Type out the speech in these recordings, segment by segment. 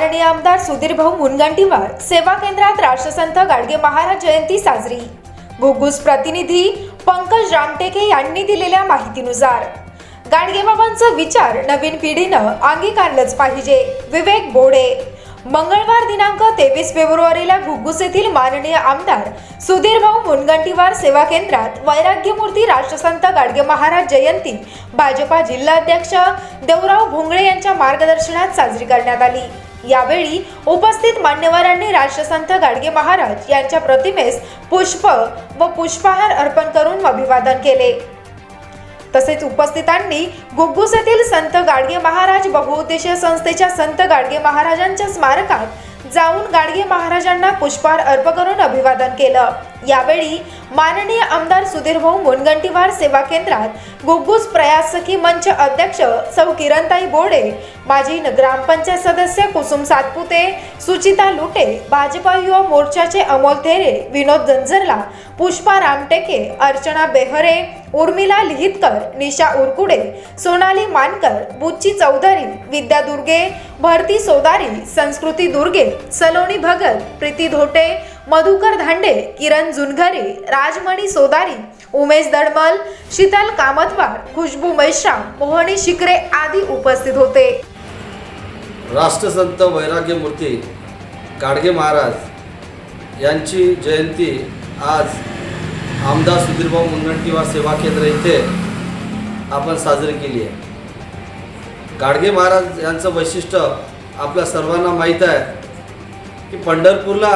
माननीय आमदार सुधीर भाऊ मुनगंटीवार सेवा केंद्रात राष्ट्रसंत गाडगे महाराज जयंती साजरी. घुगुस प्रतिनिधी पंकज रामटेके यांनी दिलेल्या माहितीनुसार गाडगेबाबांचा विचार नवीन पिढीनं अंगीकारलंच पाहिजे विवेक बोडे. मंगळवार दिनांक तेवीस फेब्रुवारीला घुग्गुस येथील माननीय आमदार सुधीर भाऊ मुनगंटीवार सेवा केंद्रात वैराग्यमूर्ती राष्ट्रसंत गाडगे महाराज जयंती भाजपा जिल्हाध्यक्ष देवराव भोंगळे यांच्या मार्गदर्शनात साजरी करण्यात आली. यावेळी उपस्थित मान्यवरांनी राष्ट्रसंत गाडगे महाराज यांच्या प्रतिमेस पुष्प व पुष्पहार अर्पण करून अभिवादन केले. तसेच उपस्थितांनी गुग्गुस येथील संत गाडगे महाराज बहुउद्देशीय संस्थेच्या संत गाडगे महाराजांच्या स्मारकात जाऊन गाडगे महाराजांना पुष्पहार अर्प करून अभिवादन केलं. यावेळी माननीय आमदार सुधीरभाऊ मुनगंटीवार सेवा केंद्रात गुग्गूस प्रयास सखी मंच अध्यक्ष सौ किरणताई बोडे माजी न- ग्रामपंचायत सदस्य कुसुम सातपुते सुचिता लुटे भाजपा युवा मोर्चाचे अमोल थेरे विनोद गंजरला पुष्पा रामटेके अर्चना बेहरे उर्मिला लिहितकर निशा उरकुडे सोनाली मानकर बुच्ची चौधरी विद्या दुर्गे भरती सोदारी संस्कृती दुर्गे सलोनी भगत प्रीती धोटे मधुकर धांडे किरण जुनघरे राजमणी सोदारी उमेश दडमल शीतल कामतवार खुशबू मैश्राम मोहनी शिकरे आदी उपस्थित होते. राष्ट्रसंत वैराग्यमूर्ती गाडगे महाराज यांची जयंती आज आमदार सुधीरभाऊ मुनगंटीवार सेवा केंद्र इथे आपण साजरी केली आहे. गाडगे महाराज यांचं वैशिष्ट्य आपल्या सर्वांना माहीत आहे की पंढरपूरला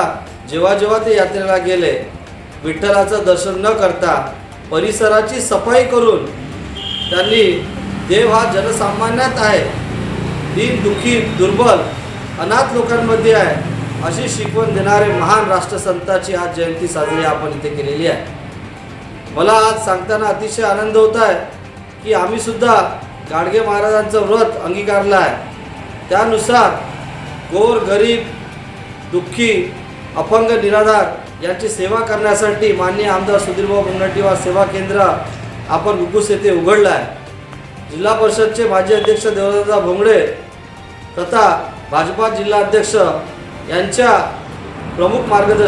जेव्हा जेव्हा ते यात्रेला गेले विठ्ठलाचं दर्शन न करता परिसराची सफाई करून त्यांनी देव हा जनसामान्यात आहे दीन दुःखी दुर्बल अनाथ लोकांमध्ये आहे अशी शिकवण देणारे महान राष्ट्रसंताची आज जयंती साजरी आपण इथे केलेली आहे. मला आज सांगताना अतिशय आनंद होत आहे की आम्ही सुद्धा गाडगे महाराजांचं व्रत अंगीकारलं आहे. त्यानुसार गोर गरीब दुःखी अपंग निराधार यांची सेवा करण्यासाठी माननीय आमदार सुधीरभाऊ मुनगंटीवार सेवा केंद्र आपण गुग्गुस येथे उघडलं आहे. जिल्हा परिषदचे माजी अध्यक्ष देवदादा भोंगडे तथा भाजपा जिल्हा अध्यक्ष यांच्या प्रमुख मार्गदर्शन